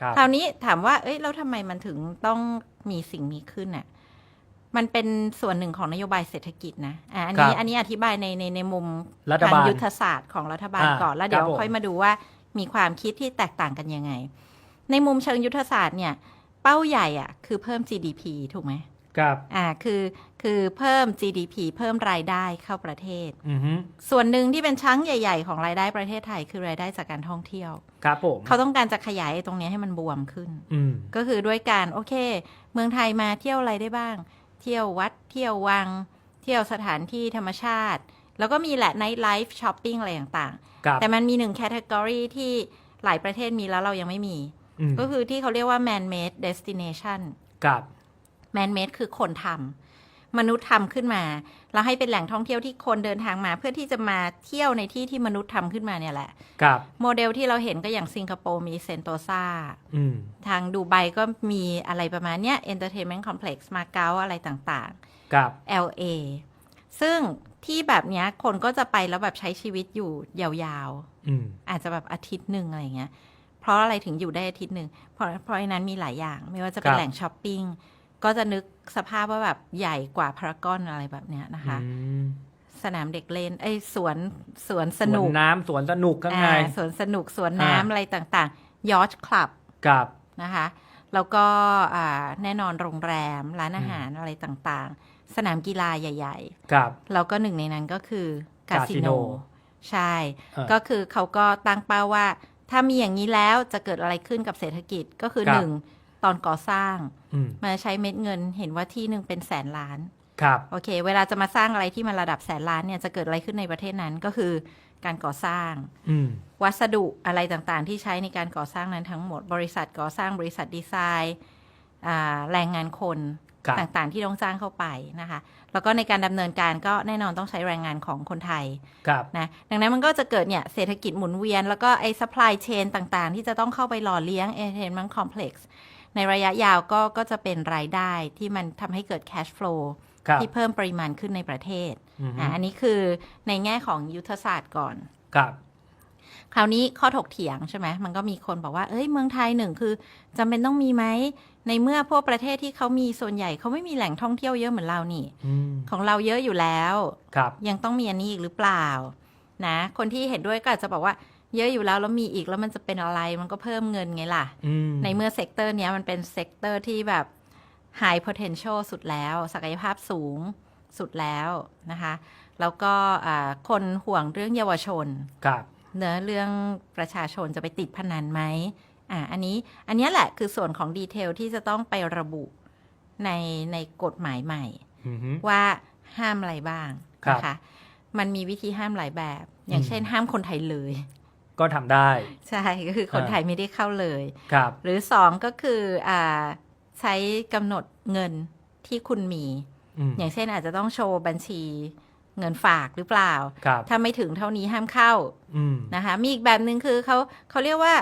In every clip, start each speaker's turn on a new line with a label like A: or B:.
A: ครับ
B: คราวนี้ถามว่า เอ้ยแล้วทำไมมันถึงต้องมีสิ่งนี้ขึ้นน่ะ มันเป็นส่วนหนึ่งของนโยบายเศรษฐกิจนะอะอันนี้
A: ครับ
B: อันนี้อธิบายในในในมุม
A: รัฐ
B: ทาง
A: บาล
B: ยุทธศาสตร์ของรัฐบาล
A: อ่า
B: ก่อน แล้วเดี๋ยว
A: ครับผม
B: ค่อยมาดูว่ามีความคิดที่แตกต่างกันยังไง ในมุมเชิงยุทธศาสตร์เนี่ย เป้าใหญ่อะคือเพิ่ม GDP ถูกไหม
A: ครับ
B: อ่าคือคือเพิ่ม GDP เพิ่มรายได้เข้าประเทศ
A: อือฮึ
B: ส่วนหนึ่งที่เป็นชั้งใหญ่ ๆ ของรายได้ประเทศไทยคือรายได้จากการท่องเที่ยว
A: ครับผม
B: เขาต้องการจะขยายไอ้ตรงเนี้ยให้มันบวมขึ้น
A: อืม
B: ก็คือด้วยการโอเค เมืองไทยมาเที่ยวอะไรได้บ้าง เที่ยววัดเที่ยววัง เที่ยวสถานที่ธรรมชาติ แล้วก็มีแหละไนท์ไลฟ์ช้อปปิ้งอะไรต่าง
A: ครับ
B: ๆ แต่มันมีหนึ่งแคตตากรีที่หลายประเทศมีแล้วเรายังไม่มี
A: อืม
B: ก็คือที่เขาเรียกว่า man made destination
A: ครับ
B: man made คือคนทำมนุษย์ทำขึ้นมา แล้วให้เป็นแหล่งท่องเที่ยวที่คนเดินทางมา เพื่อที่จะมาเที่ยวในที่ที่มนุษย์ทำขึ้นมาเนี่ยแหละ
A: ครับ
B: โมเดลที่เราเห็นก็อย่างสิงคโปร์มีเซนโตซา
A: อืม
B: ทางดูไบก็มีอะไรประมาณเนี้ย Entertainment Complex มาเก๊าอะไรต่าง
A: ครับ
B: ๆ LA ซึ่งที่แบบเนี้ยคนก็จะไปแล้วแบบใช้ชีวิตอยู่ยาว
A: อืม
B: ๆอาจจะแบบอาทิตย์หนึ่งอะไรเงี้ย เพราะอะไรถึงอยู่ได้อาทิตย์หนึ่งเพราะเพราะอันนั้นมีหลายอย่าง ไม่ว่าจะเป็น
A: ครับ
B: แหล่งช้อปปิ้ง ก็จะนึกสภาพว่าแบบใหญ่กว่าพารากอนอะไรแบบเนี้ยนะคะ
A: อืม
B: สนามเด็กเล่นไอ้ยสวนสวนส
A: ส
B: นุ
A: ว
B: ก
A: นน้ำสวนสนุกข้างใน
B: อ่าสวนสนุกสวนน้ำ
A: อ่า
B: อะไรต่างๆยอชคลับ
A: กับ
B: นะคะ แล้วก็อ่าแน่นอนโรงแรมร้านอาหารอะไรต่างๆ สนามกีฬาใหญ่
A: กับ
B: ๆแล้วก็หนึ่งในนั้นก็คือคาสิโน
A: คาสิโน
B: ใช่
A: เออ
B: ก็คือเขาก็ตั้งเป้าว่า ถ้ามีอย่างนี้แล้วจะเกิดอะไรขึ้นกับเศรษฐกิจก็คือ
A: ครับ
B: หนึ่งตอนก่อสร้าง
A: อื ม
B: มาใช้เม็ดเงินเห็นว่าที่หนึ่งเป็นแสนล้าน
A: ครับ
B: โอเค เวลาจะมาสร้างอะไรที่มันระดับแสนล้านเนี่ยจะเกิดอะไรขึ้นในประเทศนั้นก็คือการก่อสร้าง
A: อืม
B: วัสดุอะไรต่างๆ ที่ใช้ในการก่อสร้างนั้นทั้งหมด บริษัทก่อสร้างบริษัทดีไซน์อ่าแรงงานคน
A: ครับ
B: ต่างๆ ที่ต้องจ้างเข้าไปนะคะ แล้วก็ในการดำเนินการก็แน่นอนต้องใช้แรงงานของคนไทย
A: กับ
B: นะดังนั้นมันก็จะเกิดเนี่ยเศรษฐกิจหมุนเวียน แล้วก็ไอ้ supply chain ต่างๆ ที่จะต้องเข้าไปหล่อเลี้ยง entertainment complex ในระยะยาวก็ก็จะเป็นรายได้ที่มันทำให้เกิด cash flow
A: กับ
B: ที่เพิ่มปริมาณขึ้นในประเทศ
A: อืม
B: อะอันนี้คือในแง่ของยุทธศาสตร์ก่อน
A: กับ
B: คราวนี้ข้อถกเถียงใช่ไหมมันก็มีคนบอกว่า เอ้ย เมืองไทยหนึ่งคือจำเป็นต้องมีไหม ในเมื่อพวกประเทศที่เขามีส่วนใหญ่เขาไม่มีแหล่งท่องเที่ยวเยอะเหมือนเรานี่
A: อืม
B: ของเราเยอะอยู่แล้ว
A: ครับ
B: ยังต้องมีอันนี้อีกหรือเปล่า นะ คนที่เห็นด้วยก็อาจจะบอกว่า เยอะอยู่แล้วแล้วมีอีกแล้วมันจะเป็นอะไรมันก็เพิ่มเงินไงล่ะ
A: อืม
B: ในเมื่อเซกเตอร์เนี้ยมันเป็นเซกเตอร์ที่แบบ high potential สุดแล้ว ศักยภาพสูงสุดแล้วนะคะ แล้วก็อ่าคนห่วงเรื่องเยาวชน
A: กับ
B: เนื้อเรื่องประชาชนจะไปติดพนันไหมอ่าอันนี้อันเนี้ยแหละคือส่วนของดีเทลที่จะต้องไประบุในในกฎหมายใหม่
A: อืม
B: ว่าห้ามอะไรบ้าง
A: ครับ
B: นะคะมันมีวิธีห้ามหลายแบบ อย่าง
A: อืม
B: เช่นห้ามคนไทยเลย
A: ก็ทำได้
B: ใช่ก็คือคน
A: อ่า
B: ไทยไม่ได้เข้าเลย
A: ครับ
B: หรือสองก็คืออ่าใช้กำหนดเงินที่คุณมี
A: อืม
B: อย่างเช่นอาจจะต้องโชว์บัญชีเงินฝากหรือเปล่า
A: ครับ
B: ถ้าไม่ถึงเท่านี้ห้ามเข้า
A: อืม
B: นะคะ มีอีกแบบหนึ่งคือเขาเขาเรียกว่า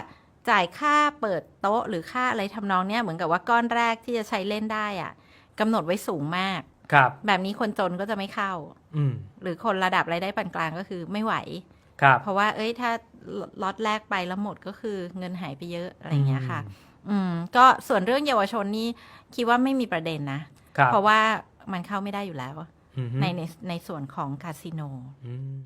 B: จ่ายค่าเปิดโต๊ะหรือค่าอะไรทำนองเนี้ยเหมือนกับว่าก้อนแรกที่จะใช้เล่นได้อะกำหนดไว้สูงมาก
A: ครับ
B: แบบนี้คนจนก็จะไม่เข้า
A: อืม
B: หรือคนระดับรายได้ปานกลางก็คือไม่ไหว
A: ครับ
B: เพราะว่าเอ้ยถ้าล็อตแรกไปแล้วหมดก็คือเงินหายไปเยอะอะไรอย่างเงี้ยค่ะ อืม ก็ส่วนเรื่องเยาวชนนี่คิดว่าไม่มีประเด็นนะ
A: ครับ
B: เพราะว่ามันเข้าไม่ได้อยู่แล้ว
A: อืม
B: ในในในส่วนของคาสิโน
A: อืม